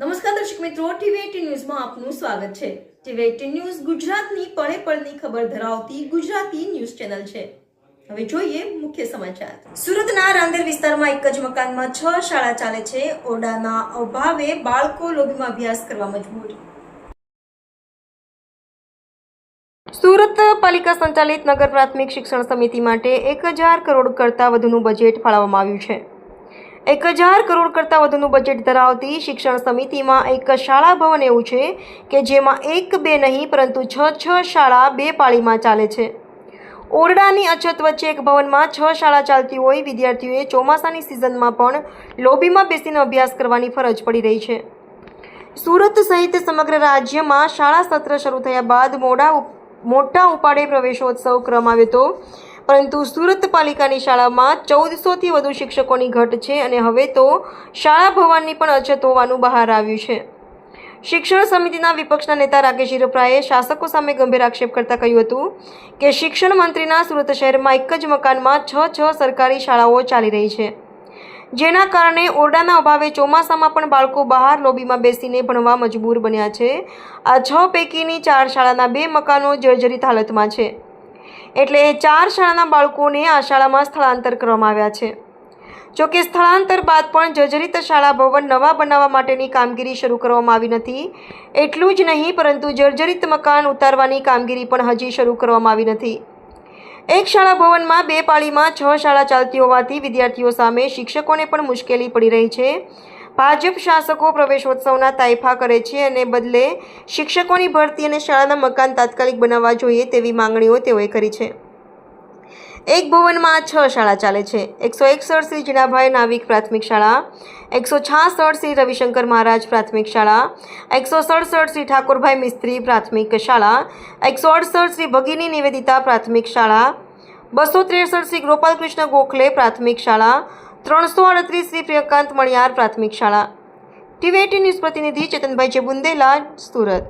નમસ્કાર દર્શક મિત્રો ટીવી એટીન ન્યૂઝમાં આપનું સ્વાગત છે. ટીવી એટીન ન્યૂઝ ગુજરાતની પળે પળની ખબર ધરાવતી ગુજરાતી ન્યૂઝ ચેનલ છે. હવે જોઈએ મુખ્ય સમાચાર. સુરતના રાંદેર વિસ્તારમાં એક જ મકાનમાં છ શાળા ચાલે છે. ઓરડાના અભાવે બાળકો લોભીમાં અભ્યાસ કરવા મજબૂર. સુરત પાલિકા સંચાલિત નગર પ્રાથમિક શિક્ષણ સમિતિ માટે એક હજાર કરોડ કરતાં વધુનું બજેટ ફાળવવામાં આવ્યું છે. એક હજાર કરોડ કરતાં વધુનું બજેટ ધરાવતી શિક્ષણ સમિતિમાં એક શાળા ભવન એવું છે કે જેમાં એક બે નહીં, પરંતુ છ છ શાળા બે પાળીમાં ચાલે છે. ઓરડાની અછત વચ્ચે એક ભવનમાં છ શાળા ચાલતી હોય, વિદ્યાર્થીઓએ ચોમાસાની સિઝનમાં પણ લોબીમાં બેસીને અભ્યાસ કરવાની ફરજ પડી રહી છે. સુરત સહિત સમગ્ર રાજ્યમાં શાળા સત્ર શરૂ થયા બાદ મોડા મોટા ઉપાડે પ્રવેશોત્સવ ક્રમ આવ્યો હતો. પરંતુ સુરત પાલિકાની શાળામાં ચૌદસોથી વધુ શિક્ષકોની ઘટ છે અને હવે તો શાળા ભવનની પણ અછત હોવાનું બહાર આવ્યું છે. શિક્ષણ સમિતિના વિપક્ષના નેતા રાકેશ હિરપરાએ શાસકો સામે ગંભીર આક્ષેપ કરતા કહ્યું હતું કે શિક્ષણ મંત્રીના સુરત શહેરમાં એક જ મકાનમાં છ છ સરકારી શાળાઓ ચાલી રહી છે. જેના કારણે ઓરડાના અભાવે ચોમાસામાં પણ બાળકો બહાર લોબીમાં બેસીને ભણવા મજબૂર બન્યા છે. આ છ પૈકીની ચાર શાળાના બે મકાનો જર્જરિત હાલતમાં છે. એટલે ચાર શાળાના બાળકોને આ શાળામાં સ્થળાંતર કરવામાં આવ્યા છે. જોકે સ્થળાંતર બાદ પણ જર્જરિત શાળા ભવન નવા બનાવવા માટેની કામગીરી શરૂ કરવામાં આવી નથી. એટલું જ નહીં, પરંતુ જર્જરિત મકાન ઉતારવાની કામગીરી પણ હજી શરૂ કરવામાં આવી નથી. એક શાળા ભવનમાં બે પાળીમાં છ શાળા ચાલતી હોવાથી વિદ્યાર્થીઓ સામે શિક્ષકોને પણ મુશ્કેલી પડી રહી છે. ભાજપ શાસકો પ્રવેશોત્સવના તાઇફા કરે છે અને બદલે શિક્ષકોની ભરતી અને શાળાના મકાન તાત્કાલિક બનાવવા જોઈએ તેવી માંગણીઓ તેઓએ કરી છે. એક ભવનમાં છ શાળા ચાલે છે. એકસો એકસઠ શ્રી જીણાભાઈ નાવિક પ્રાથમિક શાળા, એકસો છાસઠ શ્રી રવિશંકર મહારાજ પ્રાથમિક શાળા, એકસો સડસઠ શ્રી ઠાકોરભાઈ મિસ્ત્રી પ્રાથમિક શાળા, એકસો અડસઠ શ્રી ભગીની નિવેદિતા પ્રાથમિક શાળા, બસો ત્રેસઠ શ્રી ગોપાલકૃષ્ણ ગોખલે પ્રાથમિક શાળા ત્રણસો અડત્રીસ શ્રી પ્રિયકાંત મણિયાર પ્રાથમિક શાળા. ટીવી એટીન ન્યૂઝ પ્રતિનિધિ ચેતનભાઈ જે બુંદેલા સુરત.